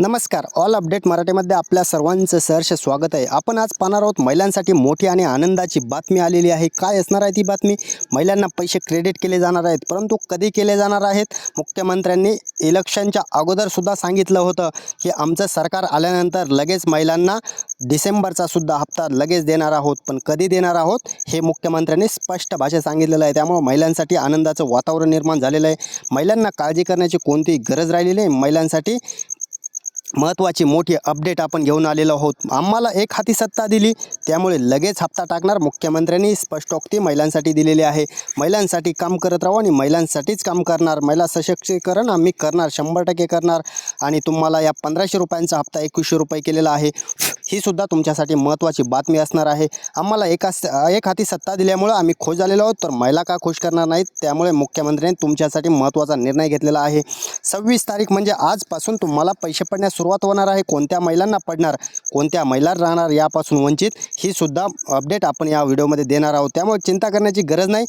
नमस्कार. All update मराठीमध्ये आपल्या सर्वांचं सहर्ष स्वागत आहे. आपण आज पाहणार आहोत महिलांसाठी मोठी आणि आनंदाची बातमी आलेली आहे. काय असणार आहे ती बातमी? महिलांना पैसे क्रेडिट केले जाणार आहेत परंतु कधी केले जाणार आहेत? मुख्यमंत्र्यांनी इलेक्शनच्या अगोदरसुद्धा सांगितलं होतं की आमचं सरकार आल्यानंतर लगेच महिलांना डिसेंबरचा सुद्धा हप्ता लगेच देणार आहोत पण कधी देणार आहोत हे मुख्यमंत्र्यांनी स्पष्ट भाषेत सांगितलेलं आहे. त्यामुळे महिलांसाठी आनंदाचं वातावरण निर्माण झालेलं आहे. महिलांना काळजी करण्याची कोणतीही गरज राहिलेली नाही. महिलांसाठी महत्त्वाची मोठी अपडेट आपण घेऊन आलेलो आहोत. आम्हाला एक हाती सत्ता दिली त्यामुळे लगेच हप्ता टाकणार मुख्यमंत्र्यांनी स्पष्टोक्ती महिलांसाठी दिलेली आहे. महिलांसाठी काम करत राहू आणि महिलांसाठीच काम करणार. महिला सशक्तीकरण आम्ही करणार शंभर टक्के करणार. आणि तुम्हाला या पंधराशे रुपयांचा हप्ता एकवीसशे रुपये केलेला आहे. ही सुद्धा तुमच्यासाठी महत्त्वाची बातमी असणार आहे. आम्हाला एका एक हाती सत्ता दिल्यामुळं आम्ही खुश झालेलो आहोत तर महिला का खुश करणार नाहीत? त्यामुळे मुख्यमंत्र्यांनी तुमच्यासाठी महत्त्वाचा निर्णय घेतलेला आहे. सव्वीस तारीख म्हणजे आजपासून तुम्हाला पैसे पडण्यास सुरुवात होणार आहे. कोणत्या महिलांना पडणार? कोणत्या महिला राहणार यापासून वंचित? ही सुद्धा अपडेट आपण या व्हिडिओमध्ये देणार आहोत. त्यामुळे चिंता करण्याची गरज नाही.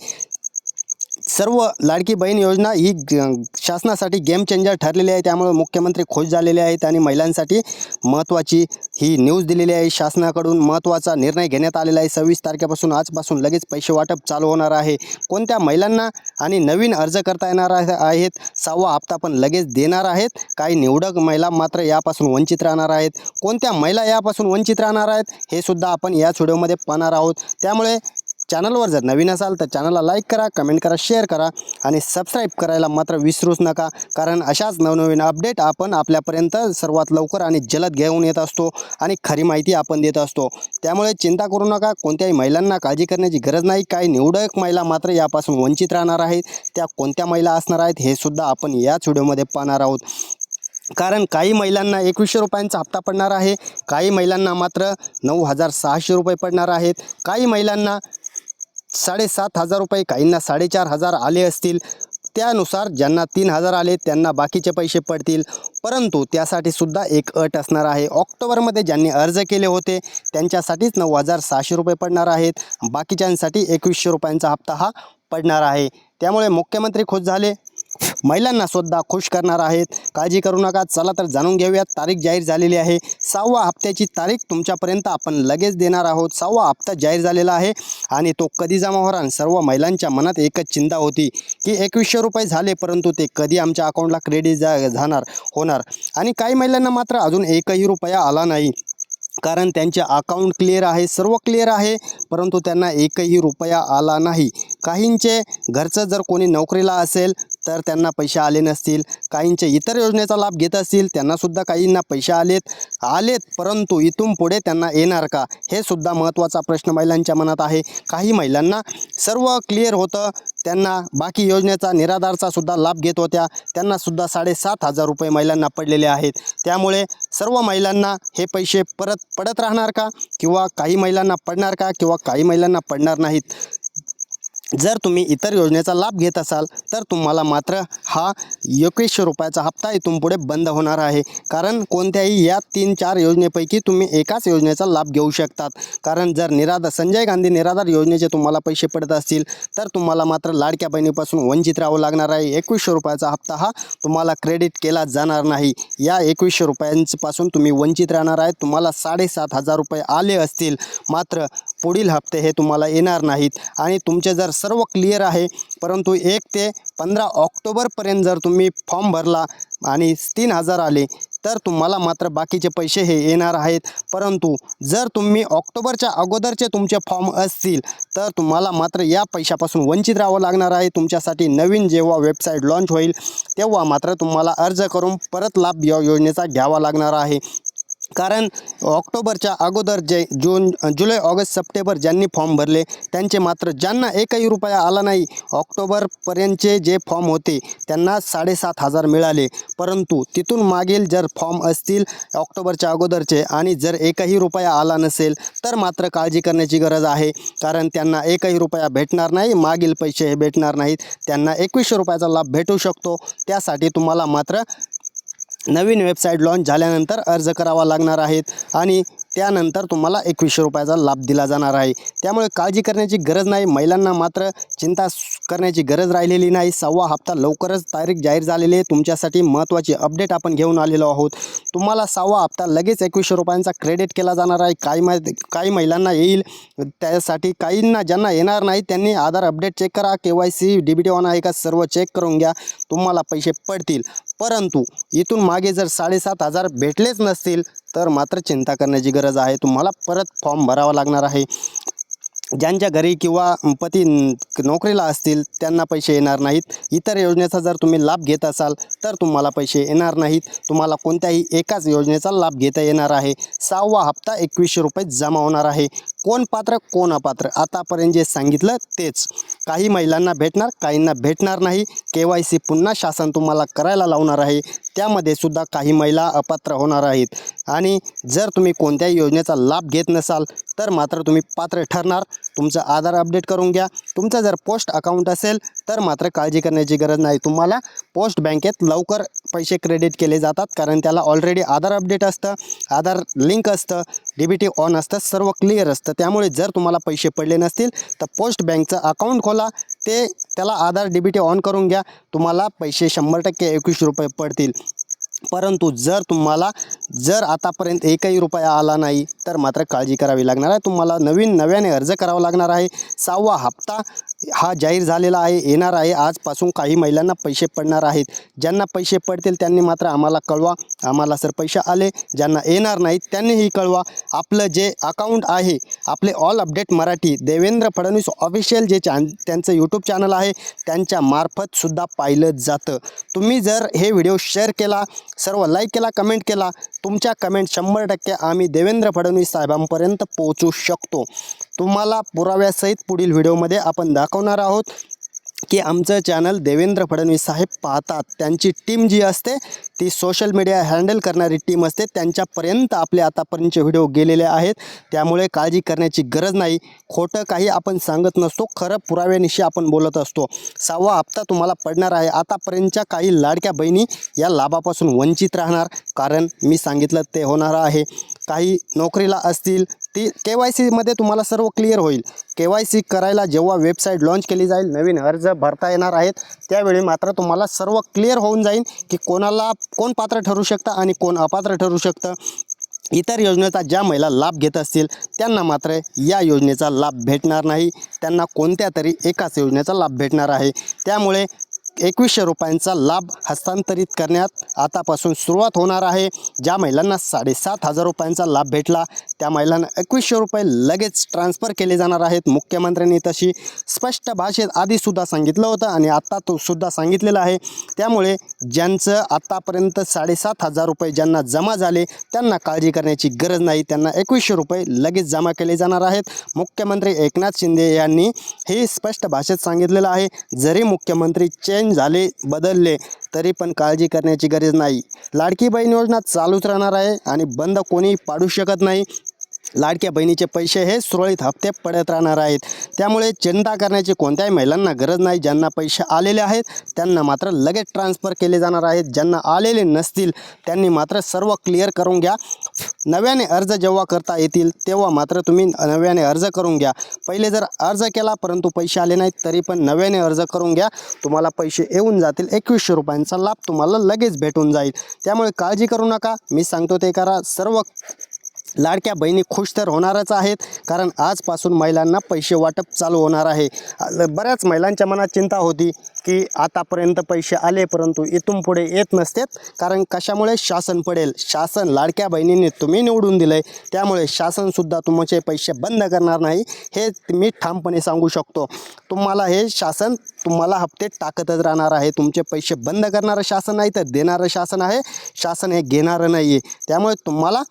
सर्व लाडकी बहीण योजना ही ग- शासनासाठी गेम चेंजर ठरलेली आहे. त्यामुळे मुख्यमंत्री खुश झालेले आहेत आणि महिलांसाठी महत्त्वाची ही न्यूज दिलेली आहे. शासनाकडून महत्त्वाचा निर्णय घेण्यात आलेला आहे. सव्वीस तारखेपासून आजपासून लगेच पैसे वाटप चालू होणार आहे. कोणत्या महिलांना आणि नवीन अर्ज करता येणार आहेत सहावा हप्ता पण लगेच देणार आहेत. काही निवडक महिला मात्र यापासून वंचित राहणार आहेत. कोणत्या महिला यापासून वंचित राहणार आहेत हे सुद्धा आपण याच व्हिडिओमध्ये पाहणार आहोत. त्यामुळे चॅनलवर जर नवीन असाल तर चॅनलला लाईक करा कमेंट करा शेअर करा आणि सबस्क्राईब करायला मात्र विसरूच नका. कारण अशाच नवनवीन अपडेट आपण आपल्यापर्यंत सर्वात लवकर आणि जलद घेऊन येत असतो आणि खरी माहिती आपण देत असतो. त्यामुळे चिंता करू नका कोणत्याही महिलांना काळजी करण्याची गरज नाही. काही निवडक महिला मात्र यापासून वंचित राहणार आहेत. त्या कोणत्या महिला असणार आहेत हे सुद्धा आपण याच व्हिडिओमध्ये पाहणार आहोत. कारण काही महिलांना एकवीसशे रुपयांचा हप्ता पडणार आहे. काही महिलांना मात्र नऊ हजार सहाशे रुपये पडणार आहेत. काही महिलांना साडेसात हजार रुपये काहींना साडेचार हजार आले असतील. त्यानुसार ज्यांना तीन हजार आले त्यांना बाकीचे पैसे पडतील. परंतु त्यासाठी सुद्धा एक अट असणार आहे. ऑक्टोबरमध्ये ज्यांनी अर्ज केले होते त्यांच्यासाठीच नऊ हजार सहाशे रुपये पडणार आहेत. बाकीच्यांसाठी एकवीसशे रुपयांचा हप्ता हा पडणार आहे. त्यामुळे मुख्यमंत्री खुश झाले. महिलांना सुद्धा खुश करणार आहेत. काळजी करू नका. चला तर जाणून घेऊयात. तारीख जाहीर झालेली आहे. सहावा हप्त्याची तारीख तुमच्यापर्यंत आपण लगेच देणार आहोत. सहावा हप्ता जाहीर झालेला आहे आणि तो कधी जमा होणार? सर्व महिलांच्या मनात एकच चिंता होती की एकवीसशे रुपये झाले परंतु ते कधी आमच्या अकाउंटला क्रेडिट जा जाणार होणार? आणि काही महिलांना मात्र अजून एकही रुपया आला नाही. कारण त्यांचे अकाउंट क्लिअर आहे सर्व क्लिअर आहे परंतु त्यांना एकही रुपया आला नाही. काहींचे घरचं जर कोणी नोकरीला असेल तर त्यांना पैसे आले नसतील. काहींचे इतर योजनेचा लाभ घेत असतील त्यांनासुद्धा काहींना पैसे आलेत. आलेत परंतु इथून पुढे त्यांना येणार का? हे सुद्धा महत्त्वाचा प्रश्न महिलांच्या मनात आहे. काही महिलांना सर्व क्लिअर होतं. त्यांना बाकी योजनेचा निराधारचा सुद्धा लाभ घेत होत्या. त्यांनासुद्धा साडेसात हजार रुपये महिलांना पडलेले आहेत. त्यामुळे सर्व महिलांना हे पैसे परत पडत राहणार का? किंवा काही महिलांना पडणार का? किंवा काही महिलांना पडणार नाहीत? जर तुम्ही इतर योजनेचा लाभ घेत असाल तर तुम्हाला मात्र हा एकवीसशे रुपयाचा हप्ता इथून पुढे बंद होणार आहे. कारण कोणत्याही या तीन चार योजनेपैकी तुम्ही एकाच योजनेचा लाभ घेऊ शकतात. कारण जर निराधार संजय गांधी निराधार योजनेचे तुम्हाला पैसे पडत असतील तर तुम्हाला मात्र लाडक्या बहिणीपासून वंचित राहावं लागणार आहे. एकवीसशे रुपयाचा हप्ता हा तुम्हाला क्रेडिट केला जाणार नाही. या एकवीसशे रुपयांपासून तुम्ही वंचित राहणार आहे. तुम्हाला साडेसात हजार रुपये आले असतील. मात्र पुढील हप्ते हे तुम्हाला येणार नाहीत. आणि तुमचे जर सर्व क्लिअर आहे परंतु एक ते पंधरा ऑक्टोबरपर्यंत जर तुम्ही फॉर्म भरला आणि तीन हजार आले तर तुम्हाला मात्र बाकीचे पैसे हे येणार आहेत. परंतु जर तुम्ही ऑक्टोबरच्या अगोदरचे तुमचे फॉर्म असतील तर तुम्हाला मात्र या पैशापासून वंचित राहावं लागणार आहे. तुमच्यासाठी नवीन जेव्हा वेबसाईट लॉन्च होईल तेव्हा मात्र तुम्हाला अर्ज करून परत लाभ या योजनेचा घ्यावा लागणार आहे. कारण ऑक्टोबरच्या अगोदर जे जून जुलै ऑगस्ट सप्टेंबर ज्यांनी फॉर्म भरले त्यांचे मात्र ज्यांना एकही रुपया आला नाही ऑक्टोबरपर्यंतचे जे फॉर्म होते त्यांना साडेसात हजार मिळाले. परंतु तिथून मागील जर फॉर्म असतील ऑक्टोबरच्या अगोदरचे आणि जर एकही रुपया आला नसेल तर मात्र काळजी करण्याची गरज आहे. कारण त्यांना एकही रुपया भेटणार नाही मागील पैसे हे भेटणार नाहीत. त्यांना एकवीसशे रुपयाचा लाभ भेटू शकतो. त्यासाठी तुम्हाला मात्र नवीन वेबसाईट लॉन्च झाल्यानंतर अर्ज करावा लागणार आहेत आणि त्यानंतर तुम्हाला एकवीसशे रुपयाचा लाभ दिला जाणार आहे. त्यामुळे काळजी करण्याची गरज नाही. महिलांना मात्र चिंता करण्याची गरज राहिलेली नाही. सव्वा हप्ता लवकरच तारीख जाहीर झालेली आहे. तुमच्यासाठी महत्त्वाची अपडेट आपण घेऊन आलेलो आहोत. तुम्हाला सहावा हप्ता लगेच एकवीसशे रुपयांचा क्रेडिट केला जाणार आहे. काही मै काही महिलांना येईल. त्यासाठी काहींना ज्यांना येणार नाही त्यांनी आधार अपडेट चेक करा. K Y C D B T on आहे का? सर्व चेक करून घ्या. तुम्हाला पैसे पडतील. परंतु इथून मागे जर साडेसात हजार भेटलेच नसतील तर मात्र चिंता करण्याची गरज आहे. तुम्हाला परत फॉर्म भरावा लागणार आहे. ज्यांच्या घरी किंवा पती नोकरीला असतील त्यांना पैसे येणार नाहीत. इतर योजनेचा जर तुम्ही लाभ घेत असाल तर तुम्हाला पैसे येणार नाहीत. तुम्हाला कोणत्याही एकाच योजनेचा लाभ घेता येणार आहे. सहावा हप्ता एकवीसशे रुपये जमा होणार आहे. कोण पात्र कोण अपात्र? आतापर्यंत जे सांगितलं तेच. काही महिलांना भेटणार काहींना भेटणार नाही. के वाय सी पुन्हा शासन तुम्हाला करायला लावणार आहे. त्यामध्ये सुद्धा काही महिला अपात्र होणार आहेत. आणि जर तुम्ही कोणत्याही योजनेचा लाभ घेत नसाल तर मात्र तुम्ही पात्र ठरणार. तुमचं आधार अपडेट करून घ्या. तुमचं जर पोस्ट अकाउंट असेल तर मात्र काळजी करण्याची गरज नाही. तुम्हाला पोस्ट बँकेत लवकर पैसे क्रेडिट केले जातात कारण त्याला ऑलरेडी आधार अपडेट असतं आधार लिंक असतं डी बी टी ऑन असतं सर्व क्लिअर असतं. त्यामुळे जर तुम्हाला पैसे पडले नसतील तर पोस्ट बँकचं अकाउंट खोला ते त्याला Aadhaar D B T on करून घ्या. तुम्हाला पैसे शंभर टक्के एकवीस रुपये पडतील. परंतु जर तुम्हाला जर आतापर्यंत एकही रुपया आला नाही तर मात्र काळजी करावी लागणार आहे. तुम्हाला नवीन नव्याने अर्ज करावा लागणार आहे. सहावा हप्ता हा जाहीर झालेला आहे येणार आहे. आजपासून काही महिलांना पैसे पडणार आहेत. ज्यांना पैसे पडतील त्यांनी मात्र आम्हाला कळवा. आम्हाला सर पैसे आले. ज्यांना येणार नाहीत त्यांनीही कळवा. आपलं जे अकाउंट आहे आपले all update Marathi Devendra Fadnavis official जे चॅन त्यांचं यूट्यूब चॅनल आहे त्यांच्या मार्फत पाहिलं जातं. तुम्ही जर हे व्हिडिओ शेअर केला सर्व लाईक केला कमेंट केला तुमच्या कमेंट शंभर टक्के आम्ही देवेंद्र फडणवीस साहेबांपर्यंत पोहोचू शकतो. तुम्हाला पुराव्यासहित पुढील व्हिडिओमध्ये आपण दाखवणार आहोत की आमचं चॅनल देवेंद्र फडणवीस साहेब पाहतात. त्यांची टीम जी असते ती सोशल मीडिया हँडल करणारी टीम असते. त्यांच्यापर्यंत आपले आतापर्यंतचे व्हिडिओ गेलेले आहेत. त्यामुळे काळजी करण्याची गरज नाही. खोटं काही आपण सांगत नसतो. खरं पुराव्यानिशी आपण बोलत असतो. सहावा हप्ता तुम्हाला पडणार आहे. आतापर्यंतच्या काही लाडक्या बहिणी या लाभापासून वंचित राहणार. कारण मी सांगितलं ते होणार आहे. काही नोकरीला असतील ती के वाय सीमध्ये तुम्हाला सर्व क्लिअर होईल. के वाय सी करायला जेव्हा वेबसाईट लॉन्च केली जाईल नवीन अर्ज भरता येणार आहेत त्यावेळी मात्र तुम्हाला सर्व क्लिअर होऊन जाईल की कोणाला कोण पात्र ठरू शकतं आणि कोण अपात्र ठरू शकतं. इतर योजनेचा ज्या महिला लाभ घेत असतील त्यांना मात्र या योजनेचा लाभ भेटणार नाही. त्यांना कोणत्या तरी एकाच योजनेचा लाभ भेटणार आहे. त्यामुळे एकवीसशे रुपयांचा लाभ हस्तांतरित करण्यात आतापासून सुरुवात होणार आहे. ज्या महिलांना साडेसात हजार रुपयांचा लाभ भेटला त्या महिलांना एकवीसशे रुपये लगेच ट्रान्सफर केले जाणार आहेत. मुख्यमंत्र्यांनी तशी स्पष्ट भाषेत आधीसुद्धा सांगितलं होतं आणि आत्ता तो सुद्धा सांगितलेलं आहे. त्यामुळे ज्यांचं आत्तापर्यंत साडेसात हजार रुपये ज्यांना जमा झाले त्यांना काळजी करण्याची गरज नाही. त्यांना एकवीसशे रुपये लगेच जमा केले जाणार आहेत. मुख्यमंत्री एकनाथ शिंदे यांनी हे स्पष्ट भाषेत सांगितलेलं आहे. जरी मुख्यमंत्री चेंज झाले बदलले तरी पण काळजी करण्याची गरज नाही. लाडकी बहीण योजना चालूच राहणार आहे आणि बंद कोणी पाडू शकत नाही. लाडक्या बहिणीचे पैसे हे सुरळीत हप्ते पडत राहणार आहेत. त्यामुळे चिंता करण्याची कोणत्याही महिलांना गरज नाही. ज्यांना पैसे आलेले आहेत त्यांना मात्र लगेच ट्रान्सफर केले जाणार आहेत. ज्यांना आलेले नसतील त्यांनी मात्र सर्व क्लिअर करून घ्या. नव्याने अर्ज जेव्हा करता येतील तेव्हा मात्र तुम्ही नव्याने अर्ज करून घ्या. पहिले जर अर्ज केला परंतु पैसे आले नाहीत तरी पण नव्याने अर्ज करून घ्या. तुम्हाला पैसे येऊन जातील. एकवीसशे रुपयांचा लाभ तुम्हाला लगेच भेटून जाईल. त्यामुळे काळजी करू नका. मी सांगतो ते करा. सर्व लाडक्या बहिणी खुश तर होणारच आहेत कारण आजपासून महिलांना पैसे वाटप चालू होणार आहे. बऱ्याच महिलांच्या मनात चिंता होती की आतापर्यंत पैसे आले परंतु इथून पुढे येत नसतेत कारण कशामुळे शासन पडेल? शासन लाडक्या बहिणींनी तुम्ही निवडून दिलं आहे त्यामुळे शासनसुद्धा तुमचे पैसे बंद करणार नाही हे मी ठामपणे सांगू शकतो. तुम्हाला हे शासन तुम्हाला हप्ते टाकतच राहणार आहे. तुमचे पैसे बंद करणारं शासन नाही तर देणारं शासन आहे. शासन हे घेणारं नाही आहे त्यामुळे तुम्हाला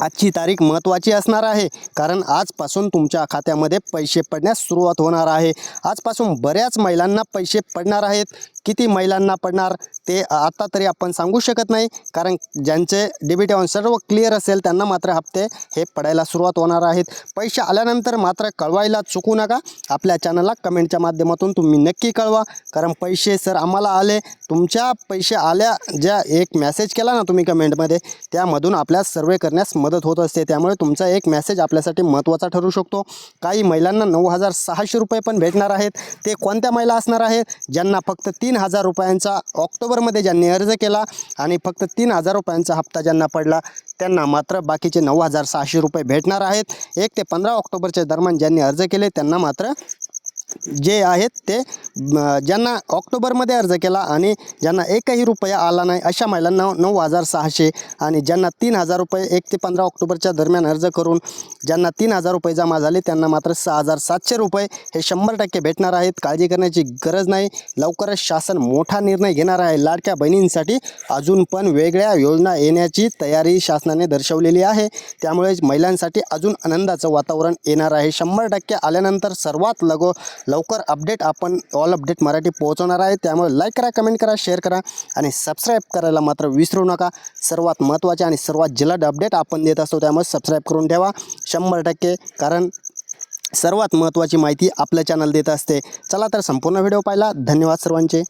आजची तारीख महत्त्वाची असणार आहे. कारण आजपासून तुमच्या खात्यामध्ये पैसे पडण्यास सुरुवात होणार आहे. आजपासून बऱ्याच महिलांना पैसे पडणार आहेत. किती महिलांना पडणार ते आता तरी आपण सांगू शकत नाही. कारण ज्यांचे डेबिट ऑन सर्व क्लिअर असेल त्यांना मात्र हप्ते हे पडायला सुरुवात होणार आहेत. पैसे आल्यानंतर मात्र कळवायला चुकू नका. आपल्या चॅनलला कमेंटच्या माध्यमातून तुम्ही नक्की कळवा. कारण पैसे सर आम्हाला आले. तुमच्या पैसे आल्या. ज्या एक मेसेज केला ना तुम्ही कमेंटमध्ये त्यामधून आपल्या सर्वे करण्यास मदत होत असते. त्यामुळे तुमचा एक मेसेज आपल्यासाठी महत्त्वाचा ठरू शकतो. काही महिलांना नऊ हजार सहाशे रुपये पण भेटणार आहेत. ते कोणत्या महिला असणार आहेत? ज्यांना फक्त तीन हजार रुपयांचा ऑक्टोबरमध्ये ज्यांनी अर्ज केला आणि फक्त तीन हजार रुपयांचा हप्ता ज्यांना पडला त्यांना मात्र बाकीचे नऊ हजार सहाशे रुपये भेटणार आहेत. एक ते पंधरा ऑक्टोबरच्या दरम्यान ज्यांनी अर्ज केले त्यांना मात्र जे आहेत ते ज्यांना ऑक्टोबरमध्ये अर्ज केला आणि ज्यांना एकही रुपया आला नाही अशा महिलांना नऊ हजार सहाशे आणि ज्यांना तीन हजार रुपये एक ते पंधरा ऑक्टोबरच्या दरम्यान अर्ज करून ज्यांना तीन हजार रुपये जमा झाले त्यांना मात्र सहा हजार सातशे रुपये हे शंभर टक्के भेटणार आहेत. काळजी करण्याची गरज नाही. लवकरच शासन मोठा निर्णय घेणार आहे. लाडक्या बहिणींसाठी अजून पण वेगळ्या योजना येण्याची तयारी शासनाने दर्शवलेली आहे. त्यामुळे महिलांसाठी अजून आनंदाचं वातावरण येणार आहे. शंभर टक्के आल्यानंतर सर्वात लगो लवकर अपडेट आपण ऑल अपडेट मराठी पोहोचवणार आहे. त्यामुळे लाईक करा कमेंट करा शेअर करा आणि सबस्क्राईब करायला मात्र विसरू नका. सर्वात महत्त्वाचे आणि सर्वात जलद अपडेट आपण देत असतो त्यामुळे सबस्क्राईब करून ठेवा. शंभर टक्के कारण सर्वात महत्त्वाची माहिती आपल्या चॅनल देत असते. चला तर संपूर्ण व्हिडिओ पाहिला. धन्यवाद सर्वांचे.